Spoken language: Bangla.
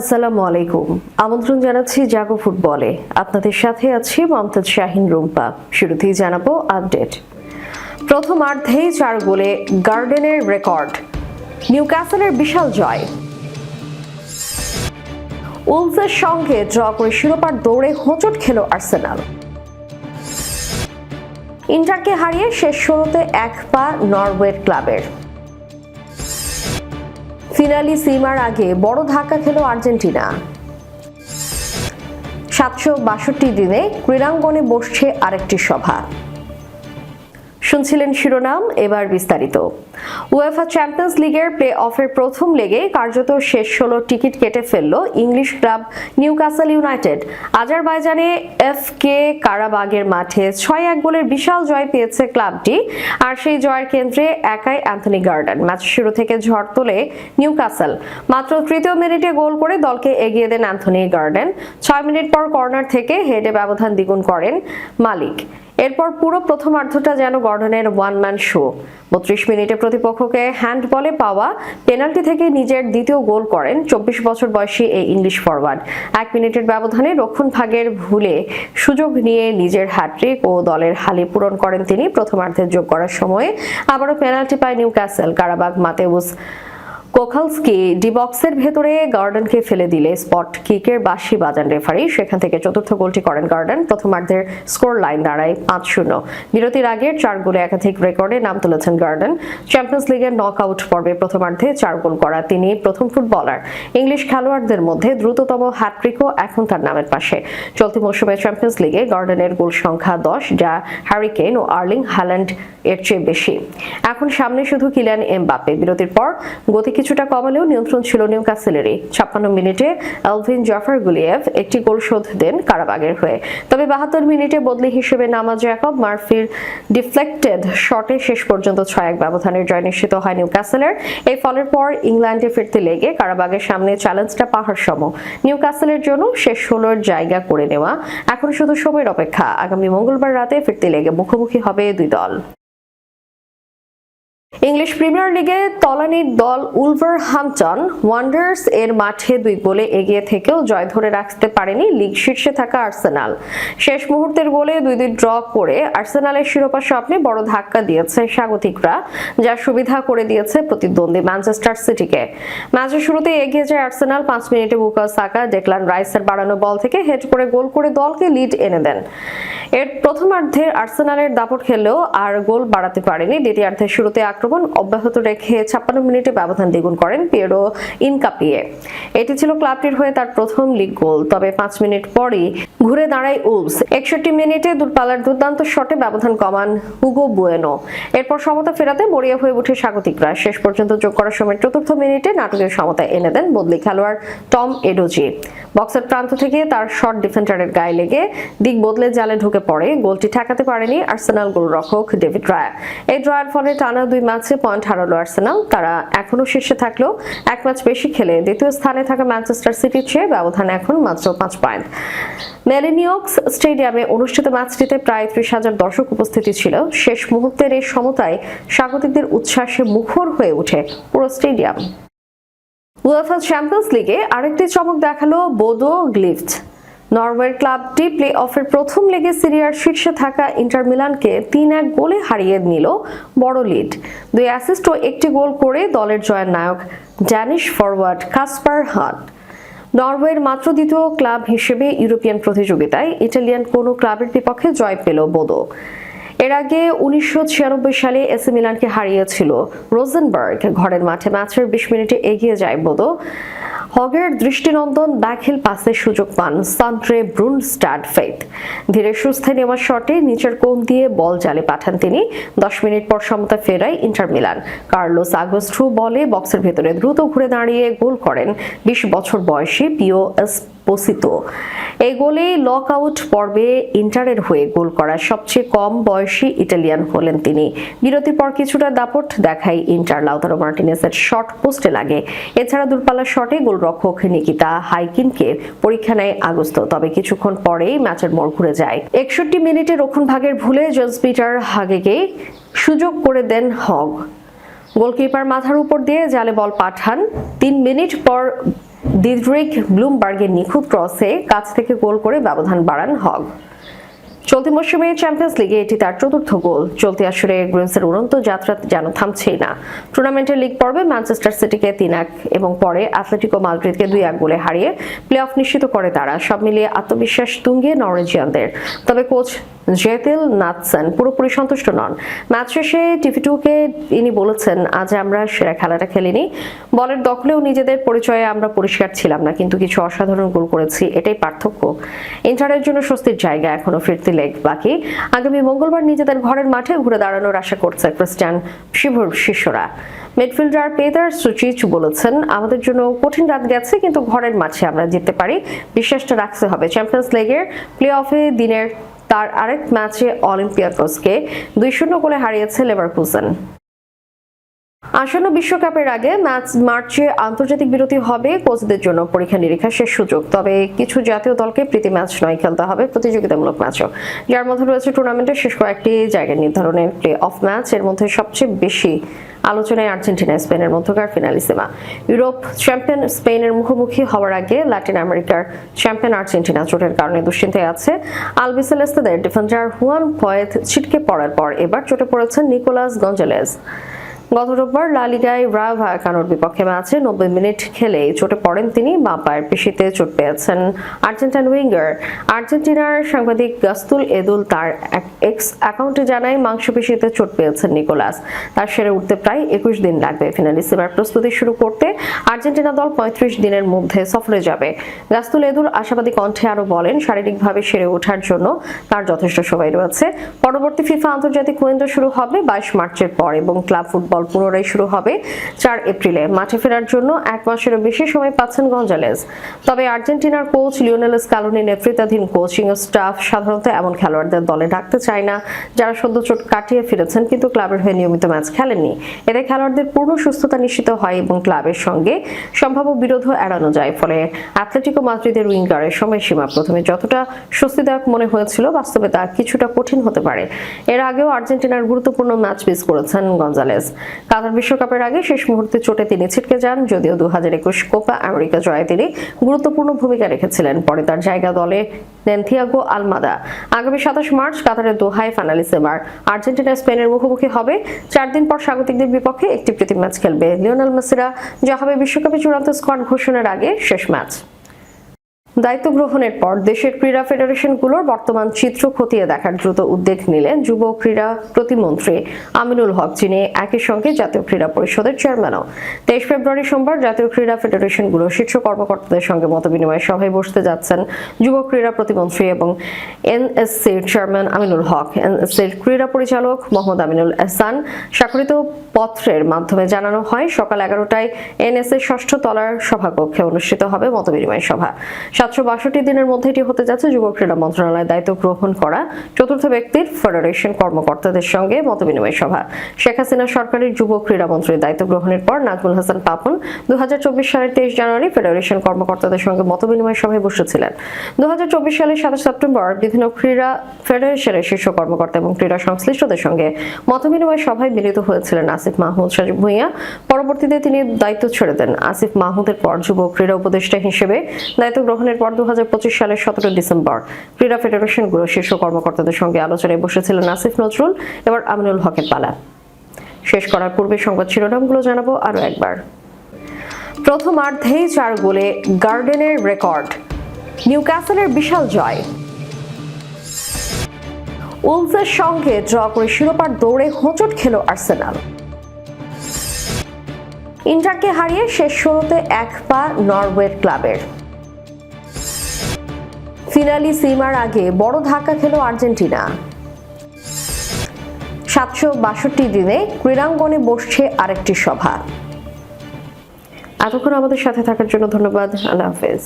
আসসালামু আলাইকুম। আমন্ত্রণ জানাচ্ছি জাগো ফুটবলে। আপনাদের সাথে আছি মমতাজ শাহিন রুম্পা। শুরুতেই জানাব আপডেট। প্রথমার্ধেই চার গোলে গার্ডেনের রেকর্ড। নিউক্যাসলের বিশাল জয়। উলসের সঙ্গে ড্র করে শিরোপার দৌড়ে হোঁচট খেল আর্সেনাল। ইন্টারকে হারিয়ে শেষ ষোলোতে এক পা নরওয়ের ক্লাবের। ফিনালি সিমার আগে বড় ধাক্কা খেল আর্জেন্টিনা। সাতশো বাষট্টি দিনে ক্রীড়াঙ্গনে বসছে আরেকটি সভা। শুনছিলেন শিরোনাম, এবার বিস্তারিত। উয়েফা চ্যাম্পিয়ন্স লিগের প্লে অফের প্রথম লেগে কার্যত শেষ ষোলো টিকিট কেটে ফেলল ইংলিশ ক্লাব নিউক্যাসল ইউনাইটেড। আজারবাইজানে এফ কে কারাবাগের মাঠে ছয় এক গোলের বিশাল জয় পেয়েছে ক্লাবটি, আর সেই জয়ের কেন্দ্রে একাই অ্যান্থনি গার্ডেন। ম্যাচ শুরু থেকে ঝড় তোলে নিউক্যাসল মাত্র তৃতীয় মিনিটে গোল করে দলকে এগিয়ে দেন অ্যান্থনি গার্ডেন। ছয় মিনিট পর কর্নার থেকে হেডে ব্যবধান দ্বিগুণ করেন মালিক। এরপর পুরো প্রথমার্ধটা যেন গর্ডনের ওয়ান ম্যান শো বত্রিশ মিনিটে প্রতিপক্ষকে হ্যান্ডবলে পাওয়া পেনাল্টি থেকে নিজের দ্বিতীয় গোল করেন চব্বিশ বছর বয়সী এই ইংলিশ ফরওয়ার্ড এক মিনিটের ব্যবধানে রক্ষণ ভাগের ভুলে সুযোগ নিয়ে নিজের হ্যাট্রিক ও দলের হালি পূরণ করেন তিনি প্রথমার্ধে যোগ করার সময়ে। আবারও পেনাল্টি পায় Newcastle Qarabag Mateusz Kochalski D বক্সের ভেতরে গার্ডেনকে ফেলে দিলে স্পট কিকের বাঁশি বাজান রেফারি। সেখান থেকে চতুর্থ গোলটি করেন গার্ডেন। প্রথমার্ধের স্কোর লাইন দাঁড়ায় পাঁচ শূন্য। বিরতির আগে চার গোলে একাধিক রেকর্ডে নাম তুলেছেন গার্ডেন। চ্যাম্পিয়ন্স লিগের নক আউট পর্বে প্রথমার্ধে চার গোল করা তিনি প্রথম ফুটবলার। ইংলিশ খেলোয়াড়দের মধ্যে দ্রুততম হ্যাট্রিকও এখন তার নামের পাশে। চলতি মৌসুমে চ্যাম্পিয়ন্স লিগে গার্ডেনের গোল সংখ্যা দশ, যা হ্যারিকেন ও আর্লিং হ্যাল্যান্ড এর চেয়ে বেশি। এখন সামনে শুধু কিলিয়ান এমবাপ্পে। বিরতির পর গতি কিছুটা কমালেও নিয়ন্ত্রণ ছিল নিউক্যাসেলেরই। ছাপ্পান্ন মিনিটে এলভিন জাফার গুলিয়েভ একটি গোল শোধ দেন কারাবাগের হয়ে। তবে বাহাত্তর মিনিটে বদলি হিসেবে নামা জ্যাকব মার্ফির ডিফ্লেক্টেড শটে শেষ পর্যন্ত ছয় এক ব্যবধানের জয় নিশ্চিত হয় নিউক্যাসেলের। এই ফলের পর ইংল্যান্ডে ফিরতে লেগে কারাবাগের সামনে চ্যালেঞ্জটা পাহাড় সম নিউক্যাসেলের জন্য শেষ ষোলোর জায়গা করে নেওয়া এখন শুধু সময়ের অপেক্ষা। আগামী মঙ্গলবার রাতে ফিরতে লেগে মুখোমুখি হবে দুই দল। ইংলিশ প্রিমিয়ার লিগে তলানির দল উলভার হামটন ওয়ান্ডার্স এর মাঠে দুই গোলে এগিয়ে থেকেও জয় ধরে রাখতে পারেনি লিগ শীর্ষে থাকা আর্সেনাল। শেষ মুহূর্তের গোলে দুই দুই ড্র করে আর্সেনালের শিরোপা স্বপ্নে বড় ধাক্কা দিয়েছে স্বাগতিকরা, যা সুবিধা করে দিয়েছে প্রতিদ্বন্দ্বী ম্যানচেস্টার সিটিকে। ম্যাচের শুরুতে এগিয়ে যায় আর্সেনাল, পাঁচ মিনিটে বুকা সাকা, ডেকলান রাইসের বাড়ানো বল থেকে হেড করে গোল করে দলকে লিড এনে দেন। এর প্রথমার্ধে আর্সেনালের দাপট খেললেও আর গোল বাড়াতে পারেনি দ্বিতীয়ার্ধের শুরুতে আক্রমণ অব্যাহত রেখে ছাপ্পান্ন মিনিটে ব্যবধান দ্বিগুণ করেন পিয়েরো ইনকাপিয়ে। এটি ছিল ক্লাবটির হয়ে তার প্রথম লিগ গোল। তবে পাঁচ মিনিট পরই ঘুরে দাঁড়ায় উলস একষট্টি মিনিটে দূরপাল্লার দুর্দান্ত শটে ব্যবধান কমান হুগো বুয়েনো। এরপর সমতা ফেরাতে মরিয়া হয়ে উঠে স্বাগতিকরা। শেষ পর্যন্ত যোগ করার সময় চতুর্থ মিনিটে নাটকের সমতা এনে দেন বদলি খেলোয়াড় টম এডোজি। বক্সের প্রান্ত থেকে তার শট ডিফেন্ডারের গায়ে লেগে দিক বদলে জালে ঢুকে পড়ে। গোলটি ঠেকাতে পারেনি আর্সেনাল গোলরক্ষক ডেভিড রায়া। এই ড্রয়ের ফলে টানা দুই ম্যাচে পয়েন্ট হারালো আর্সেনাল তারা এখনও শীর্ষে থাকলেও এক ম্যাচ বেশি খেলে। দ্বিতীয় স্থানে থাকা ম্যানচেস্টার সিটির চেয়ে ব্যবধান এখন মাত্র পাঁচ পয়েন্ট মেলিনিয়ক্স স্টেডিয়ামে অনুষ্ঠিত ম্যাচটিতে প্রায় ত্রিশ হাজার দর্শক উপস্থিতি ছিল। শেষ মুহূর্তের এই সমতায় স্বাগতিকদের উচ্ছ্বাসে মুখর হয়ে ওঠে পুরো স্টেডিয়াম। উয়েফা চ্যাম্পিয়ন্স লিগে আরেকটি চমক দেখাল বোদো গ্লিফট নরওয়ের ক্লাবটি প্লে অফের প্রথম লেগে সিরিয়ার শীর্ষে থাকা ইন্টার মিলানকে তিন এক গোলে হারিয়ে নিল বড় লিড। দুই অ্যাসিস্ট ও একটি গোল করে দলের জয়ের নায়ক ড্যানিশ ফরওয়ার্ড কাসপার হাট নরওয়ের মাত্র দ্বিতীয় ক্লাব হিসেবে ইউরোপিয়ান প্রতিযোগিতায় ইটালিয়ান কোনো ক্লাবের বিপক্ষে জয় পেল বোদো। এর আগে উনিশশো ছিয়ানব্বই সালে এসি মিলানকে হারিয়েছিল রোজেনবার্গ। ঘরের মাঠে ম্যাচের বিশ মিনিটে এগিয়ে যায় বোদো। হগের দৃষ্টিনন্দন ব্যাকহিল পাসের সুযোগ পান সান্ট্রে ব্রুনস্টাড ফেথ ধীরে সুস্থে নেওয়ার শটে নিচের কোণ দিয়ে বল জালে পাঠান তিনি। দশ মিনিট পর সমতা ফেরায় ইন্টার মিলান। কার্লোস আগস্ট্রু বলে বক্সের ভেতরে দ্রুত ঘুরে দাঁড়িয়ে গোল করেন। বিশ বছর বয়সী পিও এসপোসিতো এই গোলেই লক আউট পর্বে ইন্টারের হয়ে গোল করা সবচেয়ে কম বয়সী ইটালিয়ান হলেন তিনি। বিরতির পর কিছুটা দাপট দেখায় ইন্টার লাউতারো মার্টিনেসের শট পোস্টে লাগে। এছাড়া দূরপাল্লার শটে গোলরক্ষক নিকিতা হাইকিনকে পরীক্ষা নেয় আগস্ত, তবে কিছুক্ষণ পরেই ম্যাচের মোড় ঘুরে যায়। একষট্টি মিনিটে রক্ষণ ভাগের ভুলে জেন্স পিটার হাগেকে সুযোগ করে দেন হগ। গোলকিপার মাথার উপর দিয়ে জালে বল পাঠান। তিন মিনিট পর দিদ্রিক ব্লুমবার্গের নিখুঁত ক্রসে কাছ থেকে গোল করে ব্যবধান বাড়ান হগ। চলতি মৌসুমে চ্যাম্পিয়ন্স লিগে এটি তার চতুর্থ গোল। চলতি আসরে গ্রিমসের উড়ন্ত যাত্রা যেন থামছেই না। টুর্নামেন্টের লিগ পর্বে ম্যানচেস্টার সিটিকে তিন এক এবং পরে অ্যাথলেটিকো মাদ্রিদকে দুই এক গোলে হারিয়ে প্লে অফ নিশ্চিত করে তারা। সব মিলিয়ে আত্মবিশ্বাস তুঙ্গে নরওয়েজিয়ানদের। তবে কোচ জেতিল নাথসেন পুরোপুরি সন্তুষ্ট নন। ম্যাচ শেষে টিভি টুকে ইনি বলেছেন, আজ আমরা সেরা খেলাটা খেলিনি। বলের দখলেও নিজেদের পরিচয়ে আমরা পরিষ্কার ছিলাম না, কিন্তু কিছু অসাধারণ গোল করেছি, এটাই পার্থক্য। ইন্টারের জন্য স্বস্তির জায়গা এখনও ফিরতি লেগ বাকি। আগামী মঙ্গলবার নিজেদের ঘরের মাঠে ঘুরে দাঁড়ানোর আশা করছে ক্রিস্টিয়ান শিভর শিষ্যরা। মিডফিল্ডার পেদার সুচিচ বলেছেন, আমাদের জন্য কঠিন রাত গেছে, কিন্তু ঘরের মাঠে আমরা জিততে পারি। বিশ্বাসটা রাখতে হবে। চ্যাম্পিয়ন্স লিগের প্লে অফে দিনের তার আরেক ম্যাচে অলিম্পিয়াকসকে দুই শূন্য গোলে হারিয়েছে লেভারকুসেন আসন্ন বিশ্বকাপের আগে ম্যাচ মার্চে আন্তর্জাতিক বিরতি হবে কোচদের জন্য। পরীক্ষা নিরীক্ষা শেষ সুযোগ। তবে কিছু জাতীয় দলকে প্রীতি ম্যাচ নয় খেলতে হবে, প্রতিযোগিতামূলক ম্যাচও। যার মধ্যে রয়েছে টুর্নামেন্টের শেষ কয়েকটি জায়গা নির্ধারণের প্লে অফ ম্যাচ। এর মধ্যে সবচেয়ে বেশি আলোচনায় আর্জেন্টিনা, স্পেনের মধ্যকার ফিনালিসিমা। ইউরোপ চ্যাম্পিয়ন স্পেনের মুখোমুখি হওয়ার আগে ল্যাটিন আমেরিকার চ্যাম্পিয়ন আর্জেন্টিনা চোটের কারণে দুশ্চিন্তায় আছে। আলবিসেলেস্তাদের ডিফেন্ডার হুয়ান পয়েত ছিটকে পড়ার পর এবার চোটে পড়েছেন নিকোলাস গঞ্জেলেস গত রোববার লা লিগায় রায় ভায়াকানোর বিপক্ষে ম্যাচে নব্বই মিনিট খেলে চোটে পড়েন তিনি বাঁ পায়ের পেশিতে চোট পেয়েছেন আর্জেন্টাইন উইঙ্গার। আর্জেন্টিনার সাংবাদিক গাস্তুল এদুল তার এক্স অ্যাকাউন্টে জানায়, মাংসপেশিতে চোট পেয়েছেন নিকোলাস। তার সেরে উঠতে প্রায় একুশ দিন লাগবে ফিনালিসিমার প্রস্তুতি শুরু করতে আর্জেন্টিনা দল পঁয়ত্রিশ দিনের মধ্যে সফরে যাবে। গাস্তুল এদুল আশাবাদী কণ্ঠে আরও বলেন, শারীরিকভাবে সেরে ওঠার জন্য তার যথেষ্ট সময় রয়েছে। পরবর্তী ফিফা আন্তর্জাতিক উইন্ডো শুরু হবে বাইশ মার্চের পর এবং ক্লাব ফুটবল পুনরায় শুরু হবে চার এপ্রিলে। মাঠে ফেরার জন্য এক মাসেরও বেশি সময় পাচ্ছেন গঞ্জালেস। তবে আর্জেন্টিনার কোচ লিওনেল স্কালোনি নেতৃত্বাধীন কোচিং স্টাফ সাধারণত এমন খেলোয়াড়দের দলে ডাকতে চায় না, যারা সদ্য চোট কাটিয়ে ফিরেছেন কিন্তু ক্লাবের হয়ে নিয়মিত ম্যাচ খেলেননি। এতে খেলোয়াড়দের পূর্ণ সুস্থতা নিশ্চিত হয় এবং ক্লাবের সঙ্গে সম্ভাব্য বিরোধ এড়ানো যায়, ফলে অ্যাথলেটিকো মাদ্রিদের উইঙ্গারের সময়সীমা প্রথমে যতটা স্বস্তিদায়ক মনে হয়েছিল, বাস্তবে তা কিছুটা কঠিন হতে পারে। এর আগেও আর্জেন্টিনার গুরুত্বপূর্ণ ম্যাচ মিস করেছেন গঞ্জালেস। কাতার বিশ্বকাপের আগে শেষ মুহূর্তে চোটে তিনি ছিটকে যান, যদিও দু হাজার একুশ কোপা আমেরিকা জয়ে তিনি গুরুত্বপূর্ণ ভূমিকা রেখেছিলেন। পরে তার জায়গা দলে নেন থিয়াগো আলমাদা। আগামী সাতাশ মার্চ কাতারের দোহায় ফাইনালিসেমার আর্জেন্টিনা, স্পেনের মুখোমুখি হবে। চার দিন পর স্বাগতিকদের বিপক্ষে একটি প্রীতি ম্যাচ খেলবে লিওনাল মেসিরা, যা হবে বিশ্বকাপে চূড়ান্ত স্কোয়াড ঘোষণার আগে শেষ ম্যাচ। দায়িত্ব গ্রহণের পর দেশের ক্রীড়া ফেডারেশনগুলোর বর্তমান চিত্র খতিয়ে দেখার দ্রুত উদ্যোগ নিলেন যুব ক্রীড়া প্রতিমন্ত্রী আমিনুল হক, যিনি একই সঙ্গে জাতীয় ক্রীড়া পরিষদের চেয়ারম্যানও। তেইশ ফেব্রুয়ারি সোমবার জাতীয় ক্রীড়া ফেডারেশনগুলোর শীর্ষ কর্মকর্তাদের সঙ্গে মতবিনিময় সভায় বসতে যাচ্ছেন যুব ক্রীড়া প্রতিমন্ত্রী এবং এনএসসির চেয়ারম্যান আমিনুল হক। এনএসসির ক্রীড়া পরিচালক মোহাম্মদ আমিনুল এহসান স্বাক্ষরিত পত্রের মাধ্যমে জানানো হয়, সকাল এগারোটায় এনএসএর ষষ্ঠ তলার সভাকক্ষে অনুষ্ঠিত হবে মতবিনিময় সভা। সাতশো বাষট্টি দিনের মধ্যে এটি হতে যাচ্ছে যুব ক্রীড়া মন্ত্রণালয়ের দায়িত্ব গ্রহণ করা চতুর্থ ব্যক্তির ফেডারেশন কর্মকর্তাদের সঙ্গে মতবিনিময় সভা। শেখ হাসিনা সরকারের যুব ক্রীড়া মন্ত্রীর দায়িত্ব গ্রহণের পর নাজমুল হাসান পাপন দু সালের তেইশ জানুয়ারি ফেডারেশন কর্মকর্তাদের সঙ্গে মতবিনিময় সভায় বসেছিলেন দু সালের সাতাশ সেপ্টেম্বর বিভিন্ন ক্রীড়া ফেডারেশনের শীর্ষ কর্মকর্তা এবং ক্রীড়া সংশ্লিষ্টদের সঙ্গে মতবিনিময় সভায় মিলিত হয়েছিলেন আসিফ মাহমুদ সাজিব ভুঁইয়া। পরবর্তীতে তিনি দায়িত্ব ছেড়ে দেন। আসিফ মাহমুদের পর যুব ক্রীড়া উপদেষ্টা হিসেবে দায়িত্ব গ্রহণের পর দু সালের সতেরো ডিসেম্বর ক্রীড়া ফেডারেশনগুলোর শীর্ষ কর্মকর্তাদের সঙ্গে আলোচনায় বসেছিলেন আসিফ নজরুল, এবার আমিনুল হকের পালা। শেষ করার পূর্বে সংবাদ শিরোনামগুলো জানাব আরও একবার। প্রথমার্ধেই চার গোলে গার্ডেনের রেকর্ড, নিউক্যাসলের বিশাল জয়। উলসের সঙ্গে ড্র করে শিরোপার দৌড়ে হোঁচট খেল আর্সেনাল। ইন্টারকে হারিয়ে শেষ ষোলোতে এক পা নরওয়ের ক্লাবের। ফিনালি সিমার আগে বড় ধাক্কা খেল আর্জেন্টিনা। সাতশো বাষট্টি দিনে ক্রীড়াঙ্গনে বসছে আরেকটি সভা। এতক্ষণ আমাদের সাথে থাকার জন্য ধন্যবাদ। আল্লাহ হাফেজ।